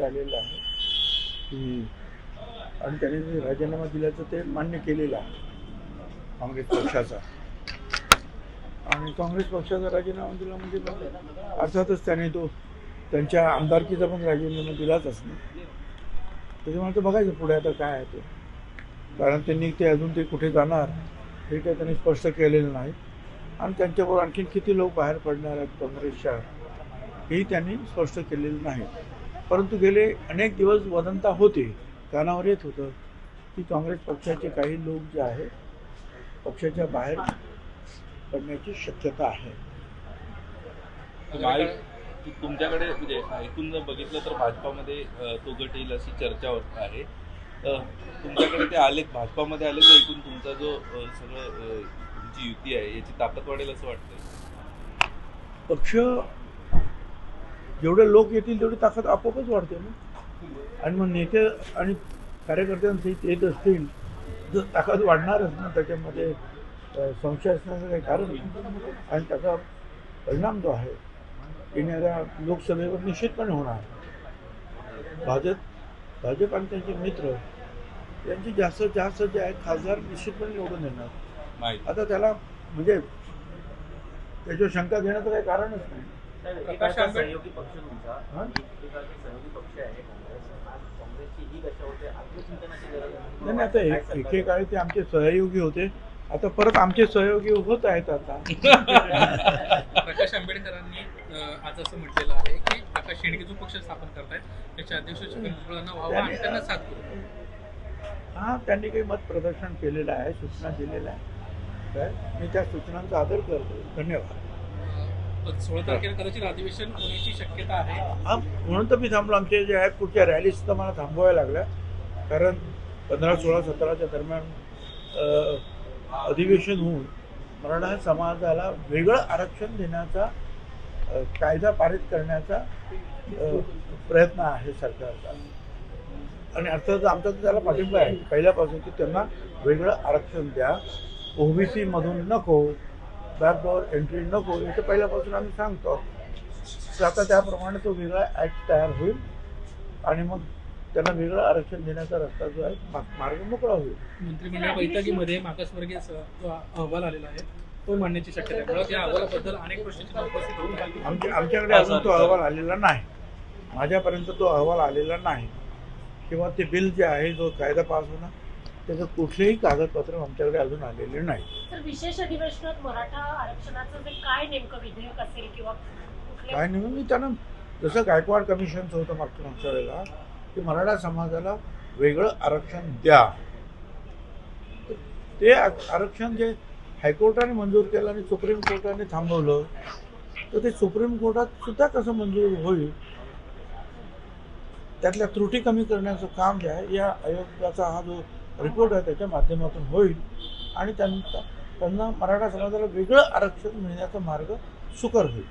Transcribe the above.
आलेलं आहे. की आणि त्याने जे राजीनामा दिल्याचं ते मान्य केलेलं आहे. काँग्रेस पक्षाचा. आणि काँग्रेस पक्षाचा राजीनामा दिला म्हणजे अर्थातच त्याने तो त्यांच्या आमदारकीचा पण राजीनामा दिलाच असणार त्याच्यामुळे ते बघायचं पुढे आता काय आहे ते. कारण त्यांनी ते अजून ते कुठे जाणार हे काही त्यांनी स्पष्ट केलेलं नाही. आणि त्यांच्याबरोबर आणखीन किती लोक बाहेर पडणार आहेत काँग्रेसच्या हेही त्यांनी स्पष्ट केलेलं नाही. परंतु गेले अनेक दिवस वदंता होते कानावर येत होतं की काँग्रेस पक्षाचे काही लोक जे आहे पक्षाच्या बाहेर पडण्याची शक्यता आहे. तुमच्याकडे म्हणजे ऐकून जर बघितलं तर भाजपामध्ये तो गट येईल अशी चर्चा होत आहे. तुमच्याकडे ते आले भाजपामध्ये आले तर ऐकून तुमचा जो सगळं तुमची युती आहे याची ताकद वाढेल असं वाटतंय? पक्ष जेवढे लोक येतील तेवढी ताकद आपोआपच वाढते ना. आणि मग नेते आणि कार्यकर्त्यांचे येत असतील तर ताकद वाढणारच ना त्याच्यामध्ये संशय असण्याचं काही कारण नाही. आणि त्याचा परिणाम जो आहे येणाऱ्या लोकसभेवर निश्चितपणे होणार. भाजप भाजप आणि त्यांचे मित्र यांची जास्तीत जास्त जे आहे खासदार निश्चितपणे निवडून येणार. आता त्याला म्हणजे त्याच्यावर शंका घेण्याचं काही कारणच नाही. प्रकाश आंबेड सहयोगी पक्ष तुमचा? एकेकाळचे सहयोगी पक्ष आहे ही. नाही नाही, आता एकेकाळी ते आमचे सहयोगी होते. आता परत आमचे सहयोगी होत आहेत आता. प्रकाश आंबेडकरांनी आज असं म्हटलेलं आहे की प्रकाश शेंडगे जो पक्ष स्थापन करतायत त्याच्या अध्यक्ष छगन व्हावं आणि त्यांना साथ करू. हा त्यांनी काही मत प्रदर्शन केलेलं आहे सूचना दिलेल्या आहे मी त्या सूचनांचा आदर करतो. धन्यवाद. सोळा तारखेला कदाचित अधिवेशन होण्याची शक्यता आहे. हा म्हणून तर मी थांबलो. आमचे जे आहेत पुढच्या रॅलीज तर मला थांबवाव्या लागल्या. कारण पंधरा सोळा सतराच्या दरम्यान अधिवेशन होऊन मराठा समाजाला वेगळं आरक्षण देण्याचा कायदा पारित करण्याचा प्रयत्न आहे सरकारचा. आणि अर्थात आमचा तर त्याला पाठिंबा आहे. पहिल्यापासून की त्यांना वेगळं आरक्षण द्या. ओबीसी मधून नको. बॅकडोर एंट्री नको हे तर पहिल्यापासून आम्ही सांगतो. तर आता त्याप्रमाणे तो वेगळा ॲक्ट तयार होईल आणि मग त्यांना वेगळं आरक्षण देण्याचा रस्ता जो आहे मार्ग मोकळा होईल. मंत्रिमंडळ बैठकीमध्ये मागासवर्गीय अहवाल आलेला आहे तो मांडण्याची शक्यता आहे. मुळात या अहवालाबद्दल अनेक प्रश्न आमच्या आमच्याकडे अजून तो अहवाल आलेला नाही. माझ्यापर्यंत तो अहवाल आलेला नाही. किंवा ते बिल जे आहे जो कायदा पास होणार त्याचं कुठलेही कागदपत्र आमच्याकडे अजून आलेले नाही. विशेष अधिवेशनात मराठा आरक्षणाचं काय नेमकं विधेयक असेल किंवा काय नाही मी त्यांना जसं गायकवाड कमिशनचं होतं मागच्या मागच्या वेळेला की मराठा समाजाला वेगळं आरक्षण द्या. ते आरक्षण जे हायकोर्टाने मंजूर केलं आणि सुप्रीम कोर्टाने थांबवलं तर ते सुप्रीम कोर्टात सुद्धा कसं मंजूर होईल? त्यातल्या त्रुटी कमी करण्याचं काम जे आहे या आयोगाचा हा जो रिपोर्ट आहे त्याच्या माध्यमातून होईल. आणि त्यांचा त्यांना मराठा समाजाला वेगळं आरक्षण मिळण्याचा मार्ग सुकर होईल.